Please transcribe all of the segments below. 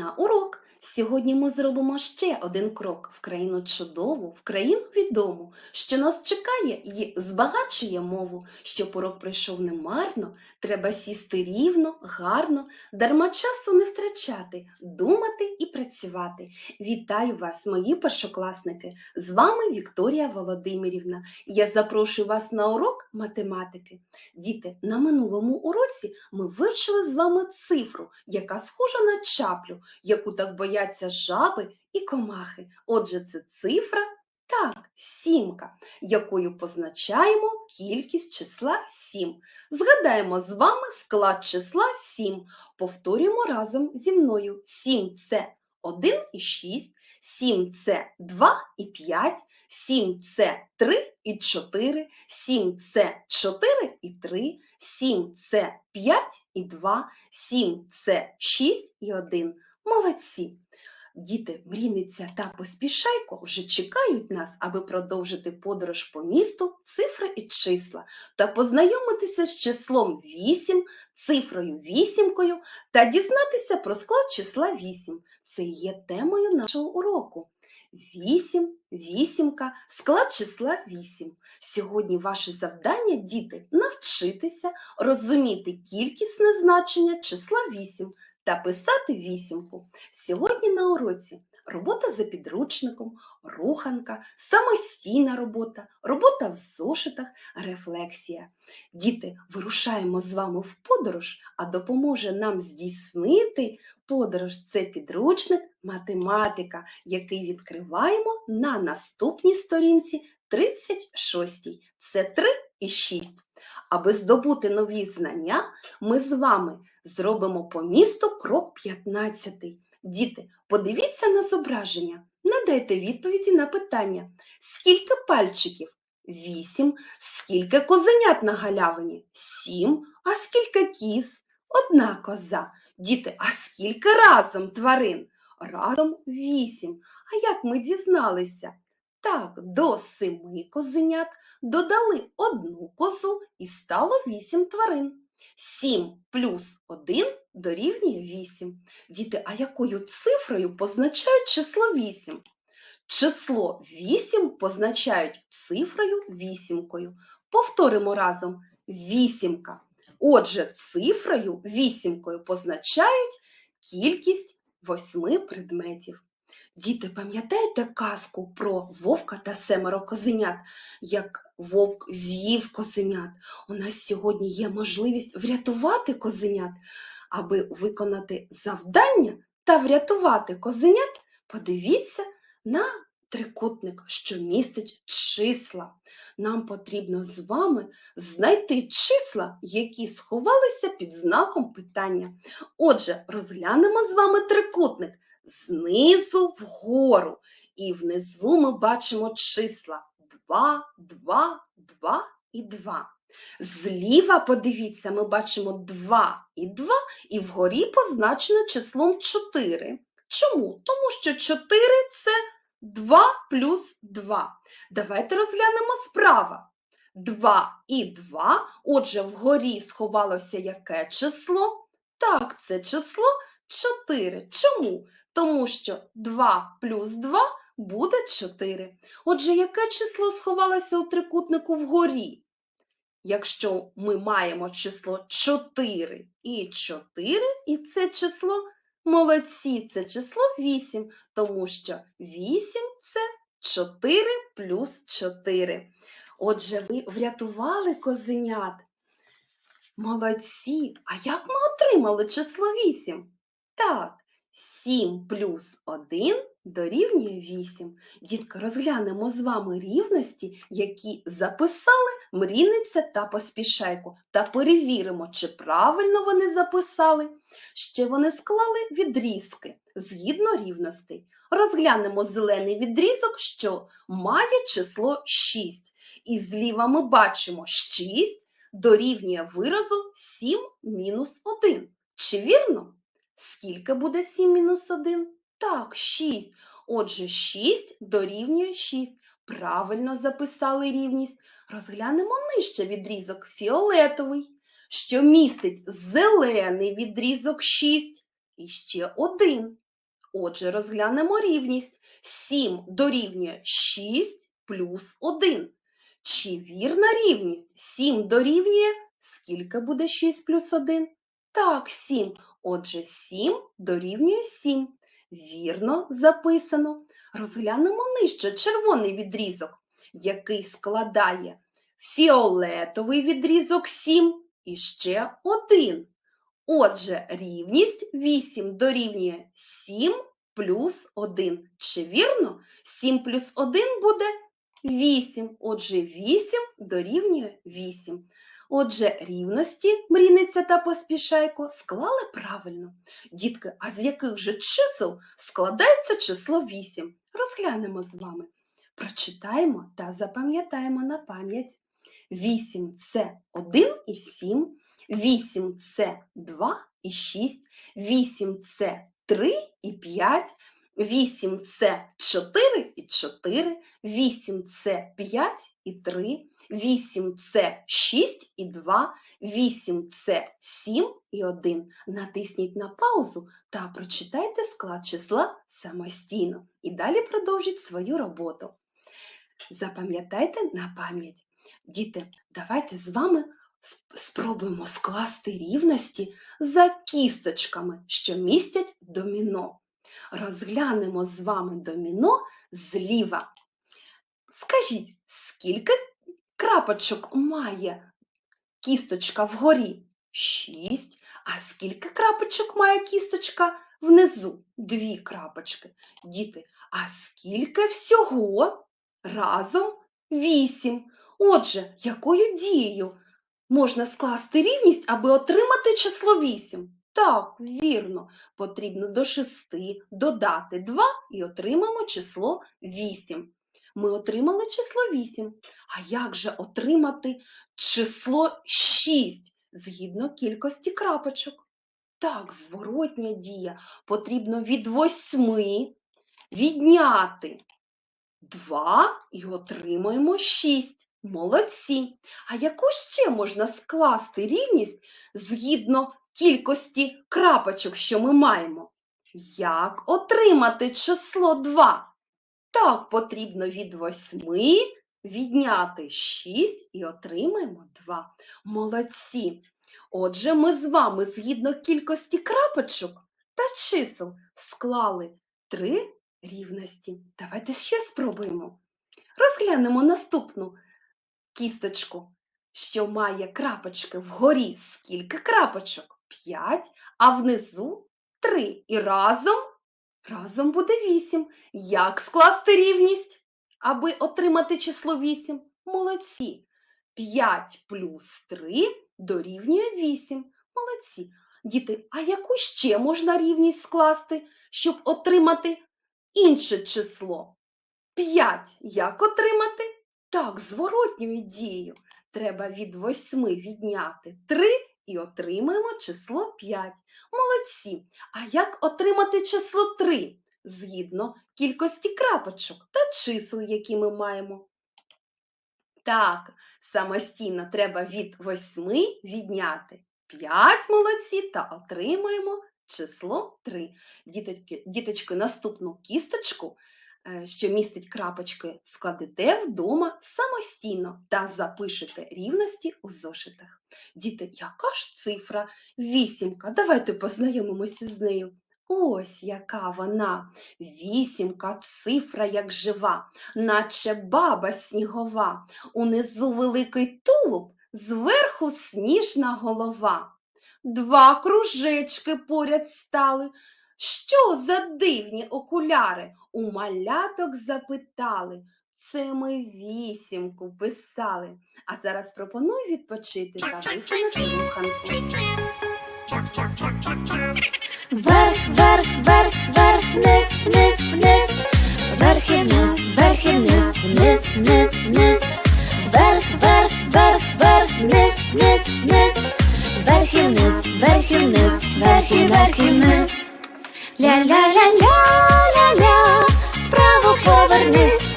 Пролунав дзвінок на урок. Сьогодні ми зробимо ще один крок в країну чудову, в країну відому, що нас чекає і збагачує мову. Щоб урок пройшов немарно, треба сісти рівно, гарно, дарма часу не втрачати, думати і працювати. Вітаю вас, мої першокласники! З вами Вікторія Володимирівна. Я запрошую вас на урок математики. Діти, на минулому уроці ми вивчили з вами цифру, яка схожа на чаплю, яку так бояться жаби і комахи. Отже, це цифра, так, сімка, якою позначаємо кількість числа 7. Згадаємо з вами склад числа 7. Повторюємо разом зі мною. 7 – це 1 і 6, 7 – це 2 і 5, 7 – це 3 і 4, 7 – це 4 і 3, 7 – це 5 і 2, 7 – це 6 і 1. Молодці! Діти, Мріниця та Поспішайко вже чекають нас, аби продовжити подорож по місту, цифри і числа та познайомитися з числом 8, цифрою вісімкою та дізнатися про склад числа 8. Це є темою нашого уроку. 8, вісімка, склад числа 8. Сьогодні ваше завдання, діти, навчитися розуміти кількісне значення числа 8 та писати вісімку. Сьогодні на уроці робота за підручником, руханка, самостійна робота, робота в зошитах, рефлексія. Діти, вирушаємо з вами в подорож, а допоможе нам здійснити подорож це підручник математика, який відкриваємо на наступній сторінці 36. Це 3 і 6. Аби здобути нові знання, ми з вами зробимо по місту крок 15. Діти, подивіться на зображення, надайте відповіді на питання. Скільки пальчиків? 8. Скільки козенят на галявині? 7. А скільки кіз? Одна коза. Діти, а скільки разом тварин? Разом 8. А як ми дізналися? Так, до семи козенят додали одну козу і стало 8 тварин. 7 плюс 1 дорівнює 8. Діти, а якою цифрою позначають число 8? Число 8 позначають цифрою вісімкою. Повторимо разом вісімка. Отже, цифрою вісімкою позначають кількість восьми предметів. Діти, пам'ятаєте казку про вовка та семеро козенят, як вовк з'їв козенят? У нас сьогодні є можливість врятувати козенят, аби виконати завдання та врятувати козенят. Подивіться на трикутник, що містить числа. Нам потрібно з вами знайти числа, які сховалися під знаком питання. Отже, розглянемо з вами трикутник знизу вгору. І внизу ми бачимо числа 2, 2, 2 і 2. Зліва, подивіться, ми бачимо 2 і 2, і вгорі позначено числом 4. Чому? Тому що 4 це 2 плюс 2. Давайте розглянемо справа. 2 і 2, отже, вгорі сховалося яке число? Так, це число 4. Чому? Тому що 2 плюс 2 буде 4. Отже, яке число сховалося у трикутнику вгорі? Якщо ми маємо число 4 і 4, і це число молодці, це число 8, тому що 8 це 4 плюс 4. Отже, ви врятували козенят. Молодці. А як ми отримали число 8? Так, 7 плюс 1 дорівнює 8. Дітки, розглянемо з вами рівності, які записали мрійниця та поспішайко, та перевіримо, чи правильно вони записали. Ще вони склали відрізки згідно рівностей. Розглянемо зелений відрізок, що має число 6. І зліва ми бачимо 6 дорівнює виразу 7 мінус 1. Чи вірно? Скільки буде 7 мінус 1? Так, 6. Отже, 6 дорівнює 6. Правильно записали рівність. Розглянемо нижче відрізок фіолетовий, що містить зелений відрізок 6. і ще 1. Отже, розглянемо рівність. 7 дорівнює 6 плюс 1. Чи вірна рівність? 7 дорівнює, скільки буде 6 плюс 1? Так, 7. Отже, 7 дорівнює 7. Вірно записано. Розглянемо нижче червоний відрізок, який складає фіолетовий відрізок 7 і ще 1. Отже, рівність 8 дорівнює 7 плюс 1. Чи вірно? 7 плюс 1 буде 8. Отже, 8 дорівнює 8. Отже, рівності мрійниця та поспішайко склали правильно. Дітки, а з яких же чисел складається число 8? Розглянемо з вами. Прочитаємо та запам'ятаємо на пам'ять. 8 це 1 і 7, 8 це 2 і 6, 8 це 3 і 5, 8 це 4 і 4, 8 це 5 і 3, 8 це 6 і 2, 8 це 7 і 1. Натисніть на паузу та прочитайте склад числа самостійно. І далі продовжіть свою роботу. Запам'ятайте на пам'ять. Діти, давайте з вами спробуємо скласти рівності за кісточками, що містять доміно. Розглянемо з вами доміно зліва. Скажіть, скільки крапочок має кісточка вгорі? Шість. А скільки крапочок має кісточка внизу? Дві крапочки. Діти, а скільки всього разом вісім? Отже, якою дією можна скласти рівність, аби отримати число 8? Так, вірно, потрібно до 6 додати 2 і отримаємо число 8. Ми отримали число 8. А як же отримати число 6 згідно кількості крапочок? Так, зворотня дія. Потрібно від 8 відняти 2 і отримаємо 6. Молодці. А яку ще можна скласти рівність згідно кількості крапочок, що ми маємо? Як отримати число 2? Так, потрібно від 8 відняти 6 і отримаємо 2. Молодці. Отже, ми з вами згідно кількості крапочок та чисел склали три рівності. Давайте ще спробуємо. Розглянемо наступну кісточку, що має крапочки вгорі. Скільки крапочок? 5, а внизу 3. І разом, разом буде 8. Як скласти рівність, аби отримати число 8? Молодці. 5 плюс 3 дорівнює 8. Молодці. Діти, а яку ще можна рівність скласти, щоб отримати інше число? 5. Як отримати? Так, зворотньою дією. Треба від 8 відняти 3 і отримаємо число 5. Молодці. А як отримати число 3? Згідно кількості крапочок та чисел, які ми маємо. Так, самостійно треба від 8 відняти 5 молодці та отримаємо число 3. Діточки, діточки, наступну кісточку, що містить крапочки, складете вдома самостійно та запишете рівності у зошитах. Діти, яка ж цифра? Вісімка. Давайте познайомимося з нею. Ось яка вона. Вісімка, цифра як жива, наче баба снігова. Унизу великий тулуб, зверху сніжна голова. Два кружечки поряд стали. Що за дивні окуляри? У маляток запитали. Це ми вісімку писали. А зараз пропоную відпочити та виконати руханку. Вверх, вверх, вверх, вверх, вниз, вниз, вниз, вверх і вниз, вверх і вниз, вниз, вниз, вниз, вверх, вверх, вверх, вверх, вниз, вниз, вниз, вверх і вниз, вверх і вниз, вверх і вверх і вниз. Ля-ля-ля-ля-ля-ля, право повернись,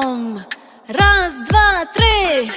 разом! Раз, два, три!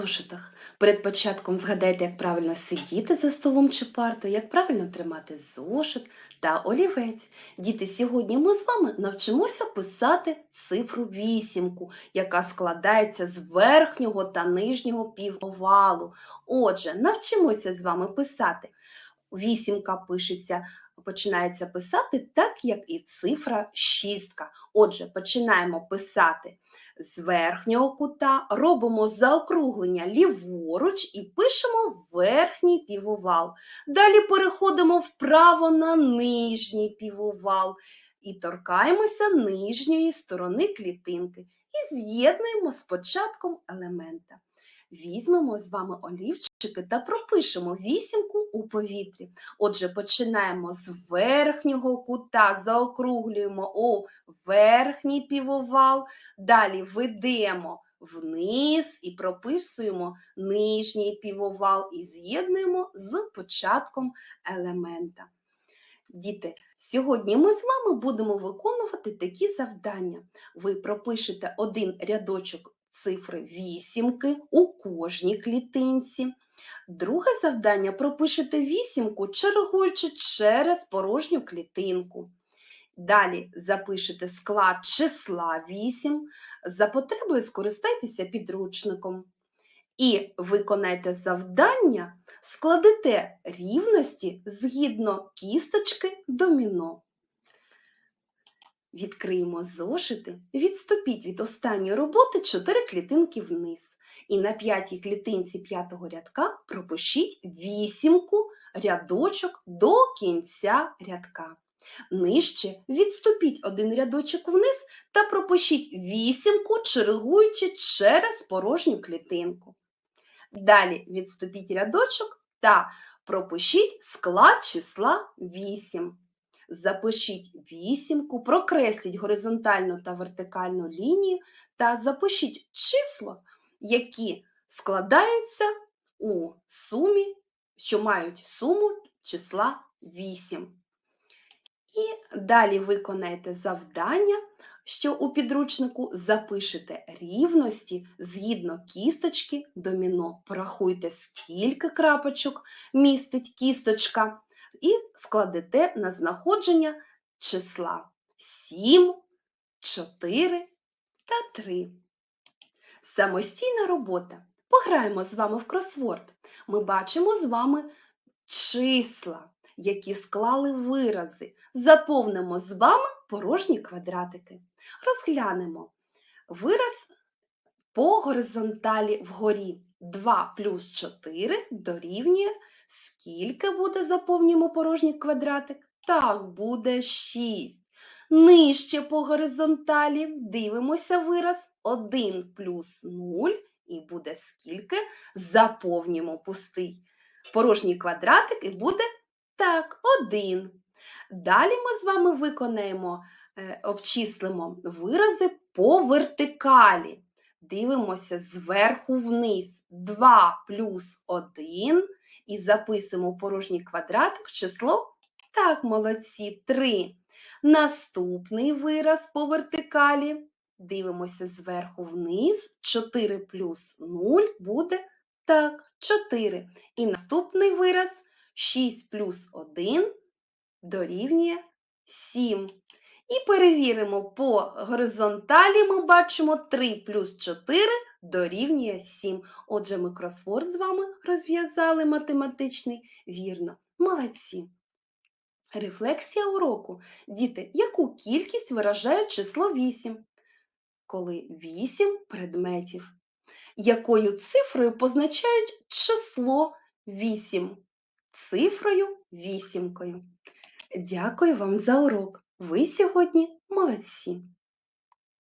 Зошитах. Перед початком згадайте, як правильно сидіти за столом чи партою, як правильно тримати зошит та олівець. Діти, сьогодні ми з вами навчимося писати цифру вісімку, яка складається з верхнього та нижнього півовалу. Отже, навчимося з вами писати. Вісімка пишеться, починається писати так, як і цифра шістка. Отже, починаємо писати з верхнього кута, робимо заокруглення ліворуч і пишемо верхній півовал. Далі переходимо вправо на нижній півовал і торкаємося нижньої сторони клітинки і з'єднуємо з початком елемента. Візьмемо з вами олівчики та пропишемо вісімку у повітрі. Отже, починаємо з верхнього кута, заокруглюємо у верхній півовал, Далі ведемо вниз і прописуємо нижній півовал і з'єднуємо з початком елемента. Діти, сьогодні ми з вами будемо виконувати такі завдання. Ви пропишете один рядочок цифри вісімки у кожній клітинці. Друге завдання пропишете вісімку, чергуючи через порожню клітинку. Далі запишете склад числа 8, за потребою скористайтеся підручником. І виконайте завдання, складете рівності згідно кісточки доміно. Відкриємо зошити, відступіть від останньої роботи 4 клітинки вниз. І на п'ятій клітинці п'ятого рядка пропишіть вісімку рядочок до кінця рядка. Нижче відступіть один рядочок вниз та пропишіть вісімку, чергуючи через порожню клітинку. Далі відступіть рядочок та пропишіть склад числа 8. Запишіть вісімку, прокресліть горизонтальну та вертикальну лінію та запишіть числа, які складаються у сумі, що мають суму числа 8. І далі виконаєте завдання, що у підручнику запишете рівності згідно кісточки доміно. Порахуйте, скільки крапочок містить кісточка, і складете на знаходження числа 7, 4 та 3. Самостійна робота. Пограємо з вами в кросворд. Ми бачимо з вами числа які склали вирази. Заповнимо з вами порожні квадратики. Розглянемо вираз по горизонталі вгорі. 2 плюс 4 дорівнює. Скільки буде заповнюємо порожній квадратик? Так, буде 6. Нижче по горизонталі дивимося вираз 1 плюс 0 і буде скільки? Заповнюємо пустий порожній квадратик і буде так, один. Далі ми з вами виконаємо, е, обчислимо вирази по вертикалі. Дивимося зверху вниз. 2 плюс 1 і записуємо порожній квадратик число. Так, молодці, 3. Наступний вираз по вертикалі. Дивимося зверху вниз. 4 плюс 0 буде так, 4. І наступний вираз 6 плюс 1 дорівнює 7. І перевіримо по горизонталі ми бачимо 3 плюс 4 дорівнює 7. Отже, ми кросворд з вами розв'язали математичний вірно. Молодці. Рефлексія уроку. Діти, яку кількість виражає число 8? Коли 8 предметів. Якою цифрою позначають число 8? Цифрою вісімкою. Дякую вам за урок. Ви сьогодні молодці.